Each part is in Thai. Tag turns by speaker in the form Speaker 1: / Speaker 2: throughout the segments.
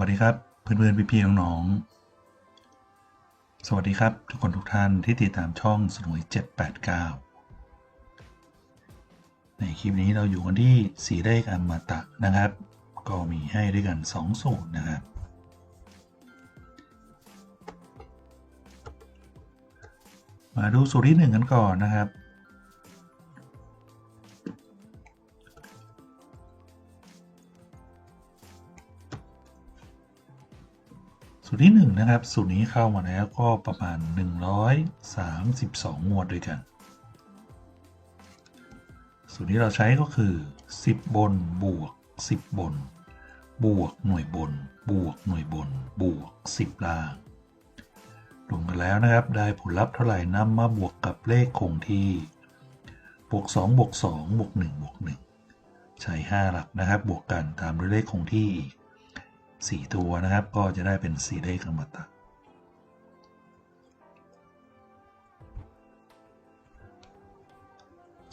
Speaker 1: วัสดีครับ เพื่อนๆพี่ๆน้องๆสวัสดีครับ ทุกคนทุกท่านที่ติดตามช่องสนุย789 ในคลิปนี้เราอยู่กันที่สีเลขอมตะนะครับ ก็มีให้ด้วยกัน 2 สูตรนะครับ มาดูสูตรที่ 1 กันก่อนนะครับ สูตรที่1นงนะครับสูตรนี้เข้ามาแล้วก็ประมาณ 132 งวดด้วยกัน สูตรที่เราใช้ก็คือ 10 บนบวก 10 บน บวกหน่วยบน บวกหน่วยบน บวก 10 ล่างรวมกันแล้วนะครับได้ผลลัพธ์เท่าไหร่นำมาบวกกับเลขคงที่บวก2บวก2บวก1บวก1ใช้ 5 หลักนะครับ บวกกันตามด้วยเลขคงที่อีก 4 ตัวนะครับ ก็จะได้เป็น 4 เลขอมตะ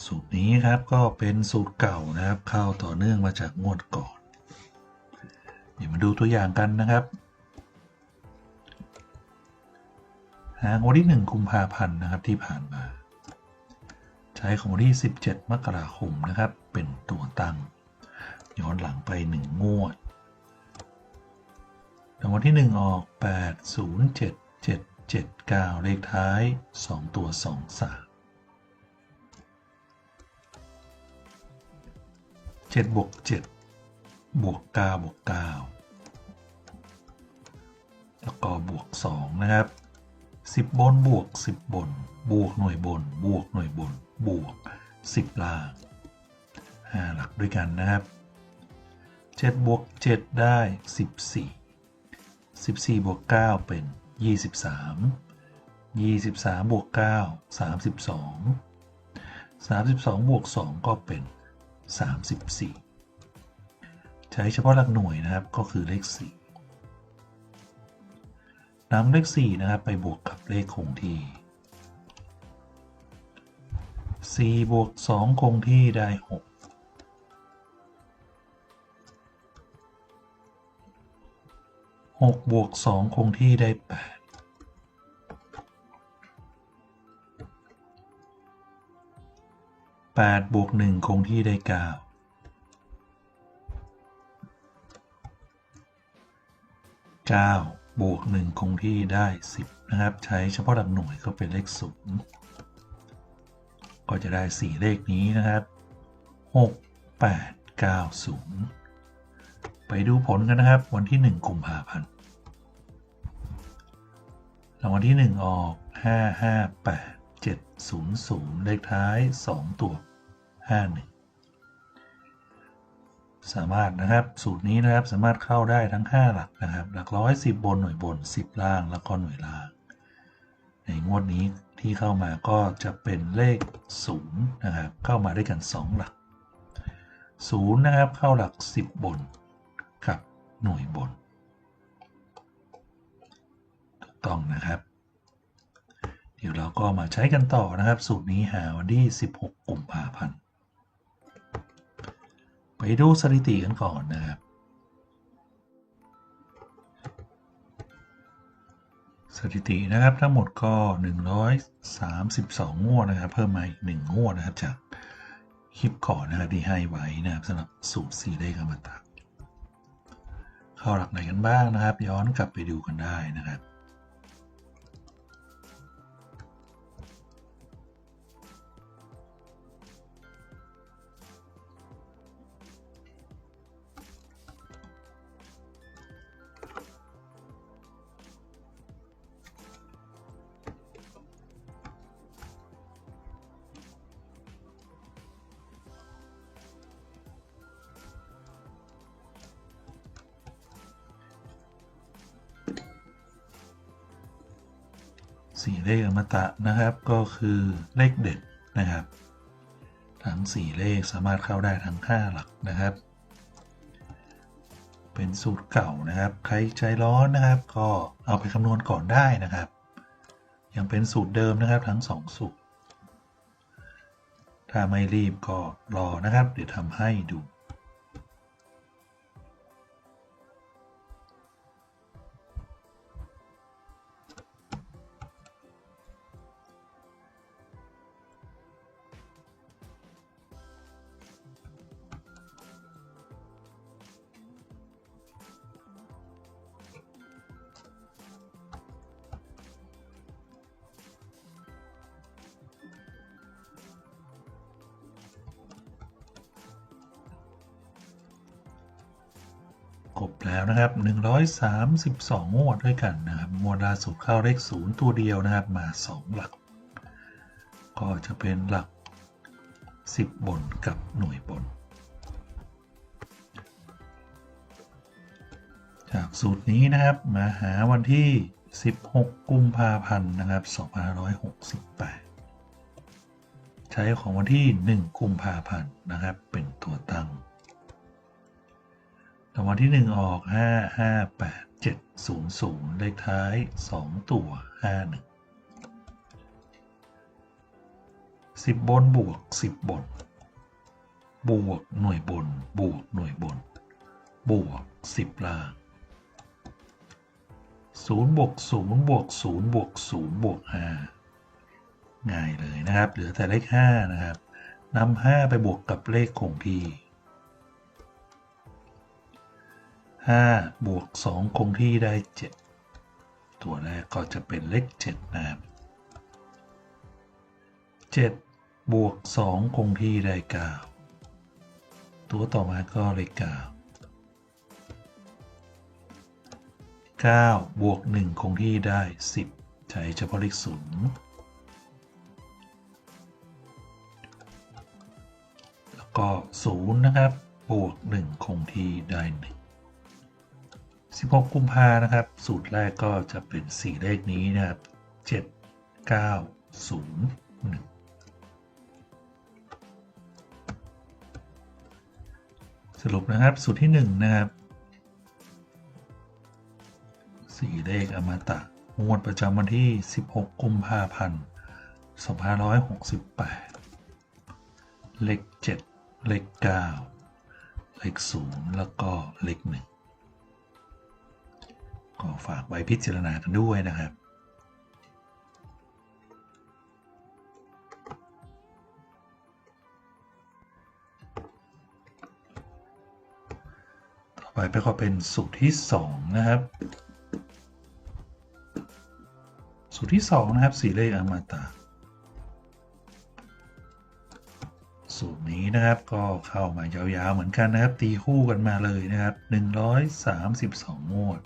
Speaker 1: สูตรนี้ครับก็เป็นสูตรเก่านะครับ เข้าต่อเนื่องมาจากงวดก่อน เดี๋ยวมาดูตัวอย่างกันนะครับหางวันที่ 1 กุมภาพันธ์นะครับที่ผ่านมา ใช้ของวันที่ 17 มกราคมนะครับ เป็นตัวตั้ง ย้อนหลังไป 1 งวดางวัลที่ 1 ออก 8 0 7 7 7 9 เลขท้าย 2 ตัว 2 3 7บวก7บวก9บวก9แล้วก็บวก 2 นะครับ 10 บนบวก 10 บน บวกหน่วยบน บวกหน่วยบน บวก 10 ล่าง 5 หลักด้วยกันนะครับ 7 บวก 7 ได้ 14 14บวก9เป็น 23 23บวก9 32 32บวก2ก็เป็น 34 ใช้เฉพาะหลักหน่วยนะครับก็คือเลข 4นำเลข 4 นะครับไปบวกกับเลขคงที่ 4 บวก 2 คงที่ได้ 6 6บวก2คงที่ได้8 8บวก1คงที่ได้9 9บวก1คงที่ได้10นะครับ ใช้เฉพาะหลักหน่วยก็เป็นเลข0ก็จะได้4เลขนี้นะครับ6 8 9 0ไปดูผลกันนะครับ วันที่1กุมภาพันธ์างวัลที่1ออก5 5 8 7 0 0เลขท้าย2ตัว51สามารถนะครับสูตรนี้นะครับสามารถเข้าได้ทั้ง 5 หลักนะครับหลักร้อยสิบบนหน่วยบน 10 ล่างแล้วก็หน่วยล่าง ในงวดนี้ที่เข้ามาก็จะเป็นเลข0นะครับเข้ามาด้วยกัน 2 หลัก0นะครับเข้าหลัก 10 บนกับหน่วยบน ต้องนะครับ เดี๋ยวเราก็มาใช้กันต่อนะครับ สูตรนี้หาวันที่ 16กุมภาพันธ์ไปดูสถิติกันก่อนนะครับ สถิตินะครับทั้งหมดก็ 132 งวดนะครับ เพิ่มมาอีก 1 งวดนะครับจากคลิปก่อนนะครับที่ให้ไว้นะครับสำหรับสูตรสีได้กอมตะเข้าหลักไหนกันบ้างนะครับ ย้อนกลับไปดูกันได้นะครับ สี่เลขอมตะนะครับ ก็คือเลขเด็ดนะครับ ทั้ง 4 เลขสามารถเข้าได้ทั้ง 5 หลักนะครับ เป็นสูตรเก่านะครับ ใครใจร้อนนะครับ ก็เอาไปคำนวณก่อนได้นะครับ ยังเป็นสูตรเดิมนะครับทั้ง 2 สูตร ถ้าไม่รีบก็รอนะครับ เดี๋ยวทำให้ดู บแล้วนะครับ 132 งวดด้วยกันนะครับ งวดล่าสุดเข้าเลขศูนย์ตัวเดียวนะครับ มา 2 หลัก ก็จะเป็นหลัก 10 บนกับหน่วยบน จากสูตรนี้นะครับมาหาวันที่ 16 กุมภาพันธ์นะครับ 2568 ใช้ของวันที่ 1 กุมภาพันธ์นะครับ เป็นตัวตั้ง รางวัลที่1ออก5 5 8 7 0 0เลขท้าย2ตัว51 10บนบวก10บน บวกหน่วยบน บวกหน่วยบน บวก10ล่าง0บวก0บวก0บวก0บวก5ง่ายเลยนะครับ เหลือแต่เลข5นะครับนำ5ไปบวกกับเลขคงที่ 5 บวก 2 คงที่ได้ 7 ตัวแรกก็จะเป็นเลข7นะครับ7บวก 2 คงที่ได้ 9 ตัวต่อมาก็เลข9 9บวก 1 คงที่ได้ 10 ใช้เฉพาะเลข0แล้วก็ 0 นะครับ บวก 1 คงที่ได้ 1 16 กุมภานะครับ สูตรแรกก็จะเป็น 4 เลขนี้นะครับ 7 9 0 1 สรุปนะครับ สูตรที่ 1 นะครับ 4 เลขอมตะงวดประจำวันที่ 16 กุมภาพันธ์ 2568 เลข 7 เลข 9 เลข 0 แล้วก็เลข 1 ก็ฝากไว้พิจารณากันด้วยนะครับ ต่อไปไปก็เป็นสูตรที่ 2 นะครับ สูตรที่ 2 นะครับสีเลขอมตะสูตรนี้นะครับก็เข้ามายาวๆเหมือนกันนะครับ ตีคู่กันมาเลยนะครับ 132งวด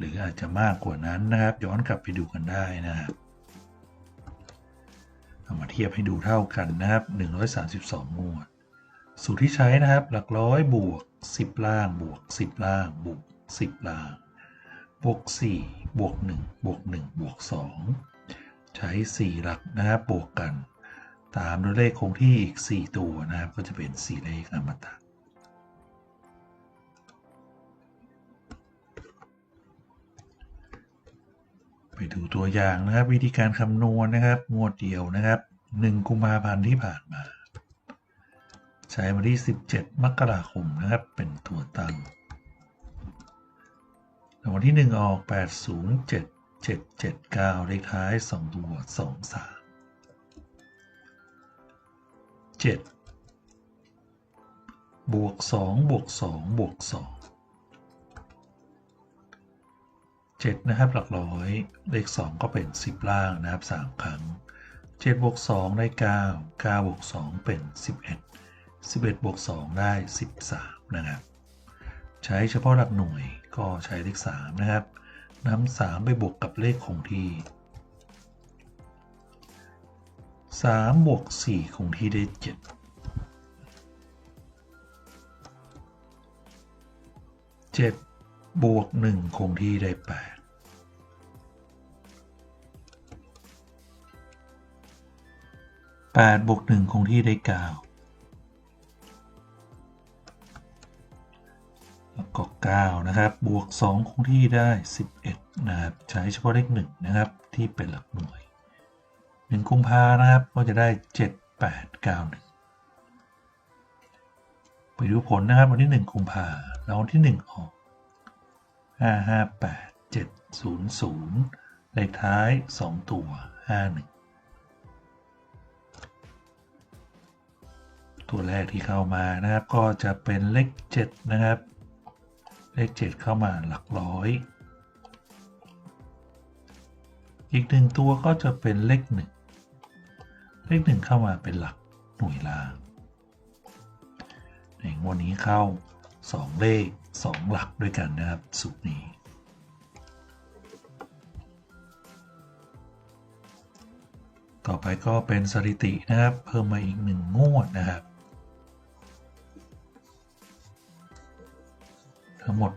Speaker 1: หรืออาจจะมากกว่านั้นนะครับ ย้อนกลับไปดูกันได้นะครับเอามาเทียบให้ดูเท่ากันนะครับ 132 งวด สูตรที่ใช้นะครับ หลักร้อยบวก 10 ล่างบวก 10 ล่างบวก 10 ล่าง บวก 4 บวก 1 บวก 1 บวก 2 ใช้ 4 หลักนะครับบวกกัน ตามด้วยเลขคงที่อีก 4 ตัวนะครับ ก็จะเป็น 4 เลขอมตะ ไปดูตัวอย่างนะครับ วิธีการคำนวณนะครับงวดเดียวนะครับ1กุมภาพันธ์ที่ผ่านมา ใช้วันที่ 17 มกราคมนะครับ เป็นตัวตั้งรางวัลที่ 1 ออก 807เจ็ดเจ็ดเก้าเลขท้ายสองตัวสองสามเจ็ดบวกสองบวกสองบวกส องเจ็ดนะครับ หลักร้อย เลขสองก็เป็นสิบล่างนะครับสามครั้งเจ็ดบวกสองได้เก้าเก้าบวกสองเป็นสิบเอ็ดสิบเอ็ดบวกสองได้สิบสามนะครับ ใช้เฉพาะหลักหน่วยก็ใช้เลขสามนะครับนำสามไปบวกกับเลขคงที่สามบวกสี่คงที่ได้เจ็ดเจ็ด บวกหนึ่งคงที่ได้แปดแปดบวกหนึ่งคงที่ได้เก้าแล้วก็ 9 นะครับ บวก 2 คงที่ได้ 11 นะครับ ใช้เฉพาะเลข1นะครับ ที่เป็นหลักหน่วย 1 กุมภานะครับ ก็จะได้ 7 8 9 1ไปดูผลนะครับวันที่ 1 กุมภาแล้ววันที่ 1 ออก 5 5 8 7 0 0 เลขท้าย 2 ตัว 5 1 ตัวแรกที่เข้ามานะครับก็จะเป็นเลข 7 นะครับ เลข 7 เข้ามาหลักร้อย อีกหนึ่งตัวก็จะเป็นเลข 1 เลข 1 เข้ามาเป็นหลักหน่วยล่างในงวดนี้เข้า 2 เลข 2 หลักด้วยกันนะครับสูตรนี้ต่อไปก็เป็นสถิตินะครับ เพิ่มมาอีกหนึ่งงวดนะครับ ทั้งหมด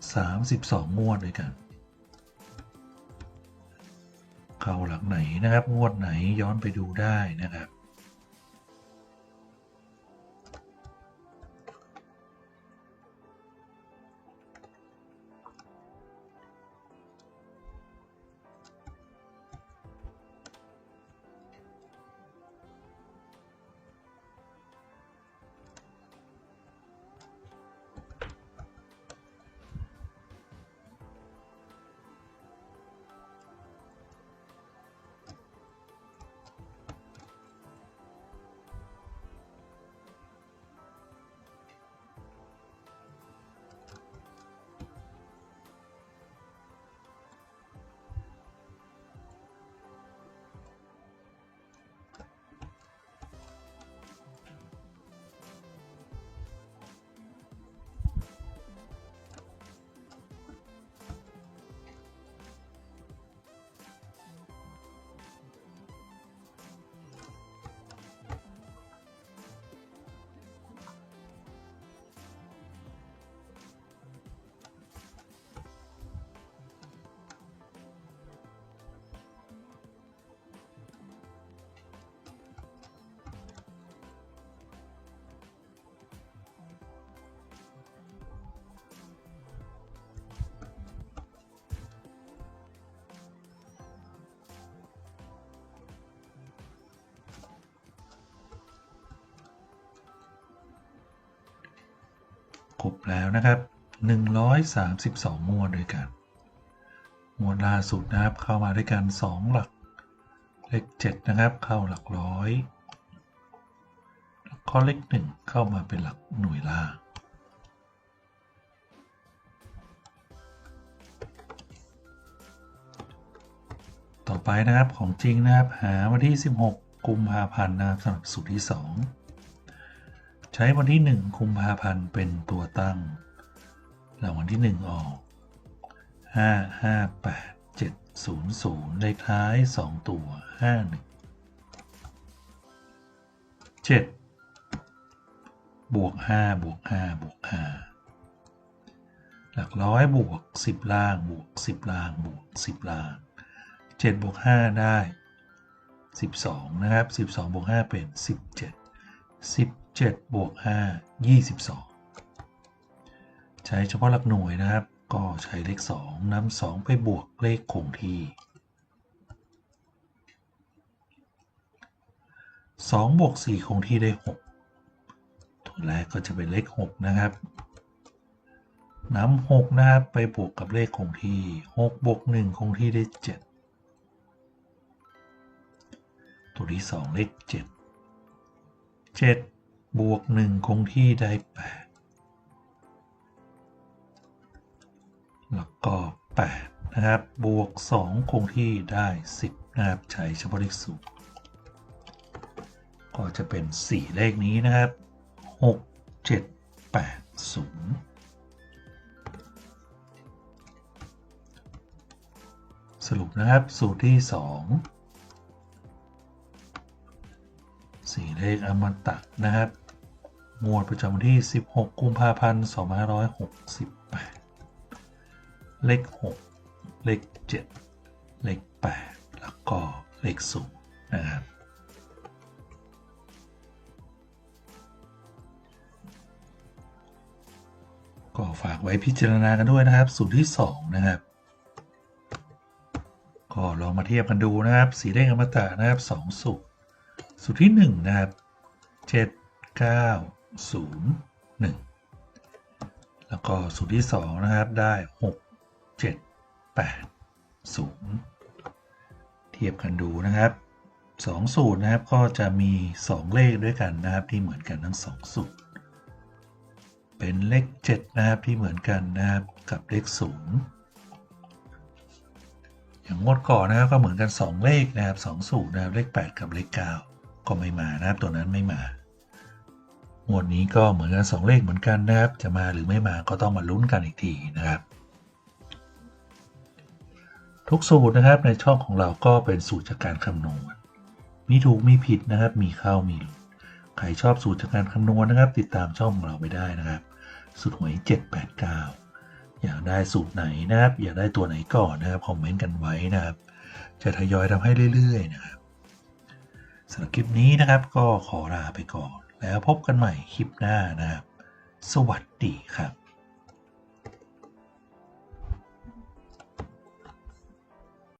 Speaker 1: 132 งวดด้วยกัน เข้าหลักไหนนะครับ งวดไหนย้อนไปดูได้นะครับ ครบแล้วนะครับ 132 งวดด้วยกัน งวดล่าสุดนะครับเข้ามาด้วยกัน 2 หลัก เลข 7 นะครับ เข้าหลักร้อยแล้วก็เลข 1 เข้ามาเป็นหลักหน่วยล่างต่อไปนะครับของจริงนะครับหาวันที่ 16 กุมภาพันธ์นะครับสำหรับสูตรที่ 2 ใช้วันที่1กุมภาพันธ์เป็นตัวตั้งรางวัลที่ 1 ออก 5 5 8 7 0 0เลขท้าย 2 ตัว 5 1 7 บวก 5 บวก 5 บวก 5 หลักร้อยบวก 10 ล่าง บวก 10 ล่าง บวก 10 ล่าง 7 บวก 5 ได้ 12 นะครับ 12 บวก 5 เป็น 17 7บวก5 22 ใช้เฉพาะหลักหน่วยนะครับ ก็ใช้เลข 2นำ2 ไปบวกเลขคงที่ 2 บวก 4 คงที่ได้ 6 ตัวแรกก็จะเป็นเลข 6 นะครับนำหกนะครับ ไปบวกกับเลขคงที่หกบวกหนึ่งคงที่ได้เจ็ดตัวที่สองเลขเจ็ดเจ็ด บวกหนึ่งคงที่ได้แปดแล้วก็แปดนะครับ บวกสองคงที่ได้สิบนะครับ ใช้เฉพาะเลขสูตรก็จะเป็นสี่เลขนี้นะครับหกเจ็ดแปดศูนย์สรุปนะครับสูตรที่2 สีเลขอมตะนะครับ งวดประจำวันที่ 16 กุมภาพันธ์ 2568 เลข 6 เลข 7 เลข 8 แล้วก็เลข0นะครับก็ฝากไว้พิจารณากันด้วยนะครับ สูตรที่ 2 นะครับ ก็ลองมาเทียบกันดูนะครับ สีเลขอมตะนะครับสองสูตร สูตรที่1นะครับ7 9 0 1 แล้วก็สูตรที่ 2 นะครับได้ 6 7 8 0 เทียบกันดูนะครับ2สูตรนะครับก็จะมี 2 เลขด้วยกันนะครับที่เหมือนกันทั้ง 2 สูตร เป็นเลข 7 นะครับที่เหมือนกันนะครับกับเลข 0 อย่างงวดก่อนนะครับก็เหมือนกัน 2 เลขนะครับ2สูตรนะครับเลข 8 กับเลข 9 ก็ไม่มานะครับ ตัวนั้นไม่มางวดนี้ก็เหมือนกัน 2 เลขเหมือนกันนะครับ จะมาหรือไม่มาก็ต้องมาลุ้นกันอีกทีนะครับ ทุกสูตรนะครับในช่องของเราก็เป็นสูตรจากการคำนวณ มีถูกมีผิดนะครับ มีเข้ามีหลุด ใครชอบสูตรจากการคำนวณนะครับ ติดตามช่องของเราไปได้นะครับ สูตรหวย 789 อยากได้สูตรไหนนะครับ อยากได้ตัวไหนก่อนนะครับ คอมเมนต์กันไว้นะครับ จะทยอยทำให้เรื่อยๆนะครับ สำหรับคลิปนี้นะครับก็ขอลาไปก่อน แล้วพบกันใหม่คลิปหน้านะครับ สวัสดีครับ